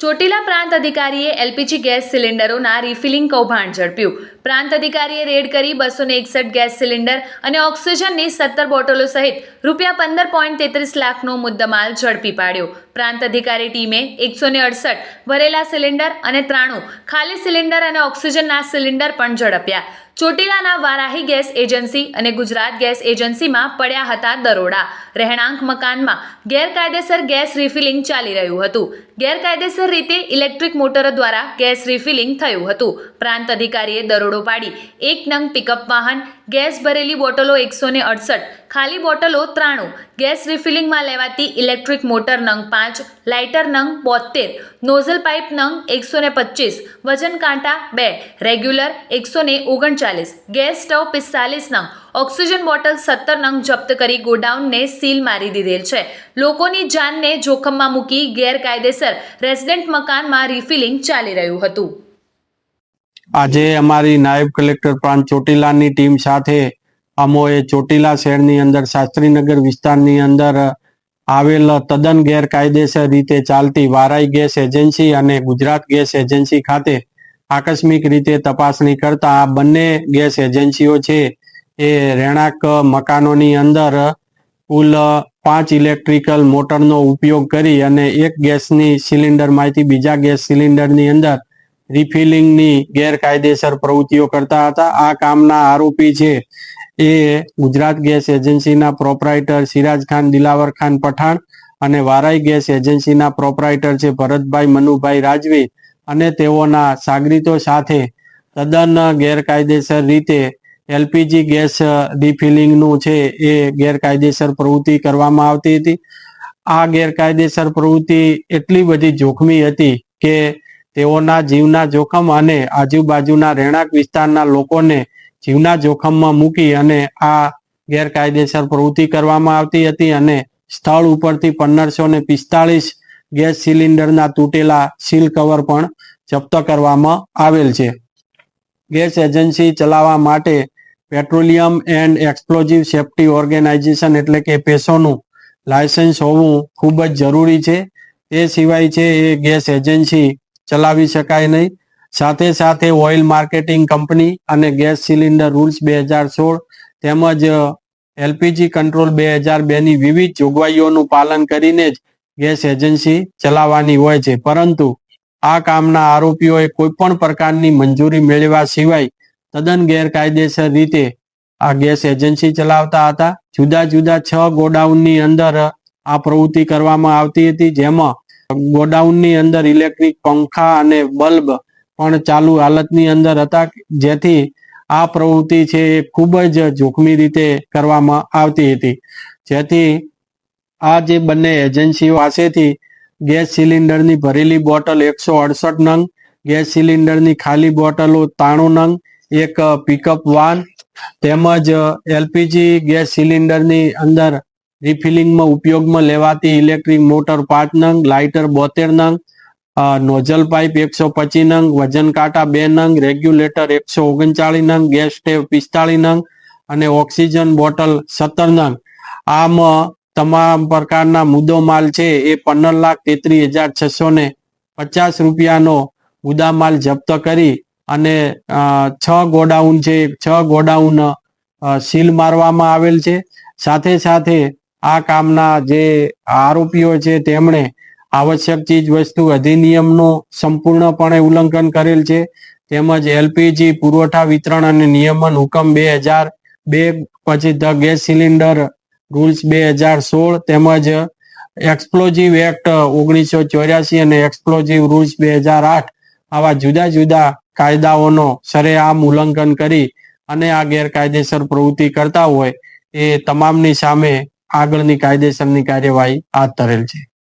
ચોટીલા પ્રાંત અધિકારીએ LPG gas સિલિન્ડરોના refilling કૌભાંડ ઝડપ્યું. પ્રાંત અધિકારીએ રેડ કરી બસો એકસઠ ગેસ સિલિન્ડર અને ઓક્સિજનની સત્તર બોટલો સહિત રૂપિયા પંદર પોઈન્ટ તેત્રીસ લાખનો મુદ્દામાલ ઝડપી પાડ્યો. પ્રાંત અધિકારી ટીમે એકસો અડસઠ ભરેલા સિલિન્ડર અને ત્રાણું ખાલી સિલિન્ડર અને ઓક્સિજનના સિલિન્ડર પણ ઝડપ્યા. ચોટીલાના વારાહી ગેસ એજન્સી અને ગુજરાત ગેસ એજન્સીમાં પડ્યા હતા દરોડા. રહેણાંક મકાનમાં ગેરકાયદેસર ગેસ રિફિલિંગ ચાલી રહ્યું હતું. ગેરકાયદેસર રીતે ઇલેક્ટ્રિક મોટરો દ્વારા ગેસ રિફિલિંગ થયું હતું. પ્રાંત અધિકારીએ દરોડો પાડી એક નંગ પિકઅપ વાહન, ગેસ ભરેલી બોટલો એકસો ને અડસઠ, ખાલી બોટલો ત્રાણું, ગેસ રિફિલિંગમાં લેવાતી ઇલેક્ટ્રિક મોટર નંગ પાંચ, લાઇટર નંગ બોતેર નોઝલ પાઇપ નંગ એકસો ને પચીસ, વજન કાંટા બે, રેગ્યુલર એકસો ને ઓગણચાલીસ ગેસ સ્ટવ પિસ્તાલીસ નંગ ઓક્સિજન બોટલ સત્તર નંગ જપ્ત કરી ગોડાઉનને સીલ મારી દીધેલ છે. લોકોની જાનને જોખમમાં મૂકી ગેરકાયદેસર રેસિડેન્ટ મકાનમાં રિફિલિંગ ચાલી રહ્યું હતું. આજે અમારી નાયબ કલેક્ટર પ્રાંત ચોટીલાની ટીમ સાથે અમોએ ચોટીલા શહેરની અંદર શાસ્ત્રીનગર વિસ્તારની અંદર આવેલ તદ્દન ગેરકાયદેસર રીતે ચાલતી વારાઈ ગેસ એજન્સી અને ગુજરાત ગેસ એજન્સી ખાતે આકસ્મિક રીતે તપાસણી કરતા આ બંને ગેસ એજન્સીઓ છે એ રહેણાંક મકાનોની અંદર કુલ પાંચ ઇલેક્ટ્રિકલ મોટરનો ઉપયોગ કરી અને એક ગેસની સિલિન્ડરમાંથી બીજા ગેસ સિલિન્ડરની અંદર રિફિલિંગની ગેરકાયદેસર પ્રવૃત્તિઓ કરતા હતા. આ કામના આરોપી છે એ ગુજરાત ગેસ એજન્સીના પ્રોપરાઇટર સિરાજ ખાન, દિલાવર ખાન પઠાણ અને વારાઈ ગેસ એજન્સીના પ્રોપરાઇટર છે ભરતભાઈ મનુભાઈ રાજવી. અને તેઓના સાગરીતો સાથે તદ્દન ગેરકાયદેસર રીતે એલપીજી ગેસ રિફિલિંગનું છે એ ગેરકાયદેસર પ્રવૃત્તિ કરવામાં આવતી હતી. આ ગેરકાયદેસર પ્રવૃત્તિ એટલી બધી જોખમી હતી કે તેઓના જીવના જોખમ અને આજુબાજુના રહેણાંક વિસ્તારના લોકોને જીવના જોખમમાં મૂકી અને આ ગેરકાયદેસર પ્રવૃત્તિ કરવામાં આવતી હતી અને સ્થળ ઉપરથી પંદરસો ને પિસ્તાળીસ ગેસ સિલિન્ડરના તૂટેલા સીલ કવર પણ જપ્ત કરવામાં આવેલ છે. ગેસ એજન્સી ચલાવવા માટે petroleum and explosive safety organisation એટલે કે પેસોનું લાયસન્સ હોવું ખૂબ જ જરૂરી છે. તે સિવાય છે એ ગેસ એજન્સી ચલાવી શકાય નહીં. સાથે સાથે ઓઇલ માર્કેટિંગ કંપની અને ગેસ સિલિન્ડર રૂલ્સ બે હજાર સોળ તેમજ એલપીજી કંટ્રોલ બે હજાર બેની વિવિધ જોગવાઈઓનું પાલન કરીને જ ગેસ એજન્સી ચલાવવાની હોય છે. પરંતુ આ કામના આરોપીઓએ કોઈ પણ પ્રકારની મંજૂરી મેળવ્યા સિવાય તદ્દન ગેરકાયદેસર રીતે આ ગેસ એજન્સી ચલાવતા હતા. જુદા જુદા છ ગોડાઉનની અંદર આ પ્રવૃત્તિ કરવામાં આવતી હતી, જેમાં ગોડાઉનની અંદર ઇલેક્ટ્રિક પંખા અને બલ્બ પણ ચાલુ હાલતની અંદર હતા. જેથી આ પ્રવૃત્તિ છે એ ખૂબ જ જોખમી રીતે કરવામાં આવતી હતી. જેથી આ જે બંને એજન્સીઓ પાસેથી ગેસ સિલિન્ડરની ભરેલી બોટલ એકસો અડસઠ નંગ, ગેસ સિલિન્ડરની ખાલી બોટલો ત્રાણું નંગ, એક પિકઅપ વાન તેમજ એલપીજી ગેસ સિલિન્ડરની અંદર રિફિલિંગમાં ઉપયોગમાં લેવાતી ઇલેક્ટ્રિક મોટર પાંચ નંગ, લાઇટર બોતેર નંગ નોઝલ પાઇપ એકસો પચીસ નંગ, વજન કાંટા બે નંગ, રેગ્યુલેટર એકસો ઓગણચાળીસ નંગ, ગેસ સ્ટેવ પિસ્તાળીસ નંગ અને ઓક્સિજન બોટલ સત્તર નંગ. આમ તમામ પ્રકારના મુદ્દો માલ છે એ પંદર લાખ તેત્રીસ હજાર છસો ને પચાસ રૂપિયાનો મુદ્દા માલ જપ્ત કરી અને છ ગોડાઉન છે, છ ગોડાઉન સીલ મારવામાં આવેલ છે. સાથે સાથે આ કામના જે આરોપીઓ છે તેમણે આવશ્યક ચીજ વસ્તુ અધિનિયમનું સંપૂર્ણપણે ઉલ્લંઘન કરેલ છે. તેમજ એલપીજી પુરવઠા વિતરણ અને નિયમન હુકમ બે હજાર બે પછી ધ ગેસ સિલિન્ડર રૂલ્સ બે હજાર સોળ તેમજ એક્સપ્લોઝિવ એક્ટ ઓગણીસો ચોર્યાસી અને એક્સપ્લોઝિવ રૂલ્સ બે હજાર આઠ આવા જુદા જુદા કાયદાઓનો સરેઆમ ઉલ્લંઘન કરી અને આ ગેરકાયદેસર પ્રવૃત્તિ કરતા હોય એ તમામની સામે આગળની કાયદેસરની કાર્યવાહી હાથ ધરેલ છે.